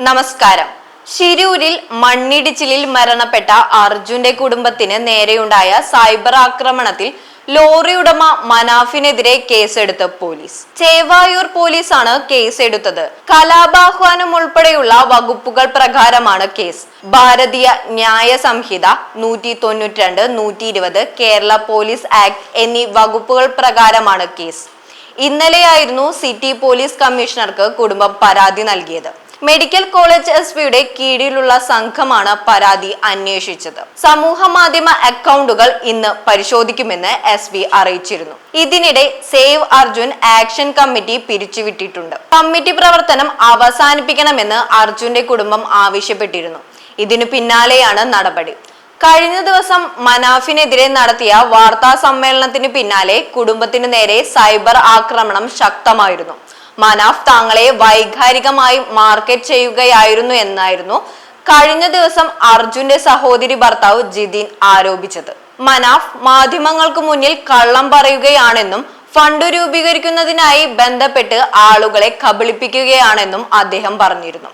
നമസ്കാരം. ശിരൂരിൽ മണ്ണിടിച്ചിലിൽ മരണപ്പെട്ട അർജുന്റെ കുടുംബത്തിന് നേരെയുണ്ടായ സൈബർ ആക്രമണത്തിൽ ലോറി ഉടമ മനാഫിനെതിരെ കേസെടുത്ത് പോലീസ്. ചേവായൂർ പോലീസാണ് കേസെടുത്തത്. കലാപാഹ്വാനം ഉൾപ്പെടെയുള്ള വകുപ്പുകൾ പ്രകാരമാണ് കേസ്. ഭാരതീയ ന്യായ സംഹിത നൂറ്റി തൊണ്ണൂറ്റിരണ്ട് നൂറ്റി ഇരുപത് കേരള പോലീസ് ആക്ട് എന്നീ വകുപ്പുകൾ പ്രകാരമാണ് കേസ്. ഇന്നലെയായിരുന്നു സിറ്റി പോലീസ് കമ്മീഷണർക്ക് കുടുംബം പരാതി നൽകിയത്. മെഡിക്കൽ കോളേജ് എസ് പിയുടെ കീഴിലുള്ള സംഘമാണ് പരാതി അന്വേഷിച്ചത്. സമൂഹ മാധ്യമ അക്കൗണ്ടുകൾ ഇന്ന് പരിശോധിക്കുമെന്ന് എസ് പി അറിയിച്ചിരുന്നു. ഇതിനിടെ സേവ് അർജുൻ ആക്ഷൻ കമ്മിറ്റി പിരിച്ചുവിട്ടിട്ടുണ്ട്. കമ്മിറ്റി പ്രവർത്തനം അവസാനിപ്പിക്കണമെന്ന് അർജുന്റെ കുടുംബം ആവശ്യപ്പെട്ടിരുന്നു. ഇതിനു പിന്നാലെയാണ് നടപടി. കഴിഞ്ഞ ദിവസം മനാഫിനെതിരെ നടത്തിയ വാർത്താ സമ്മേളനത്തിന് പിന്നാലെ കുടുംബത്തിനു നേരെ സൈബർ ആക്രമണം ശക്തമായിരുന്നു. മനാഫ് താങ്കളെ വൈകാരികമായി മാർക്കറ്റ് ചെയ്യുകയായിരുന്നു എന്നായിരുന്നു കഴിഞ്ഞ ദിവസം അർജുന്റെ സഹോദരി ഭർത്താവ് ജിതിൻ ആരോപിച്ചത്. മനാഫ് മാധ്യമങ്ങൾക്ക് മുന്നിൽ കള്ളം പറയുകയാണെന്നും ഫണ്ട് രൂപീകരിക്കുന്നതിനായി ബന്ധപ്പെട്ട് ആളുകളെ കബളിപ്പിക്കുകയാണെന്നും അദ്ദേഹം പറഞ്ഞിരുന്നു.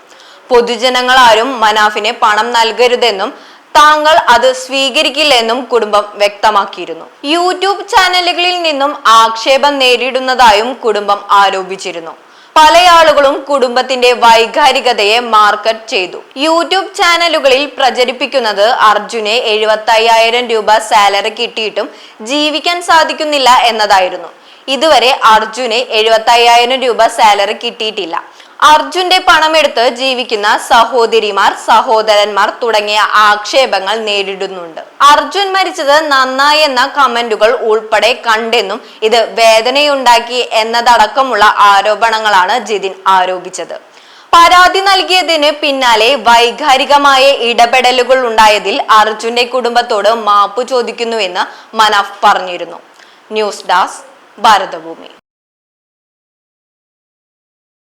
പൊതുജനങ്ങളാരും മനാഫിനെ പണം നൽകരുതെന്നും താങ്കൾ അത് സ്വീകരിക്കില്ലെന്നും കുടുംബം വ്യക്തമാക്കിയിരുന്നു. യൂട്യൂബ് ചാനലുകളിൽ നിന്നും ആക്ഷേപം നേരിടുന്നതായും കുടുംബം ആരോപിച്ചിരുന്നു. പല ആളുകളും കുടുംബത്തിന്റെ വൈകാരികതയെ മാർക്കറ്റ് ചെയ്തു. യൂട്യൂബ് ചാനലുകളിൽ പ്രചരിപ്പിക്കുന്നത് അർജുനെ എഴുപത്തി അയ്യായിരം രൂപ സാലറി കിട്ടിയിട്ടും ജീവിക്കാൻ സാധിക്കുന്നില്ല എന്നതായിരുന്നു. ഇതുവരെ അർജുന് എഴുപത്തി അയ്യായിരം രൂപ സാലറി കിട്ടിയിട്ടില്ല. അർജുന്റെ പണമെടുത്ത് ജീവിക്കുന്ന സഹോദരിമാർ സഹോദരന്മാർ തുടങ്ങിയ ആക്ഷേപങ്ങൾ നേരിടുന്നുണ്ട്. അർജുൻ മരിച്ചത് നന്നായി എന്ന കമന്റുകൾ ഉൾപ്പെടെ കണ്ടെന്നും ഇത് വേദനയുണ്ടാക്കി എന്നതടക്കമുള്ള ആരോപണങ്ങളാണ് ജിതിൻ ആരോപിച്ചത്. പരാതി നൽകിയതിന് പിന്നാലെ വൈകാരികമായ ഇടപെടലുകൾ ഉണ്ടായതിൽ അർജുന്റെ കുടുംബത്തോട് മാപ്പ് ചോദിക്കുന്നുവെന്ന് മനാഫ് പറഞ്ഞിരുന്നു. ന്യൂസ് ഡാസ് ഭാരതഭൂമി.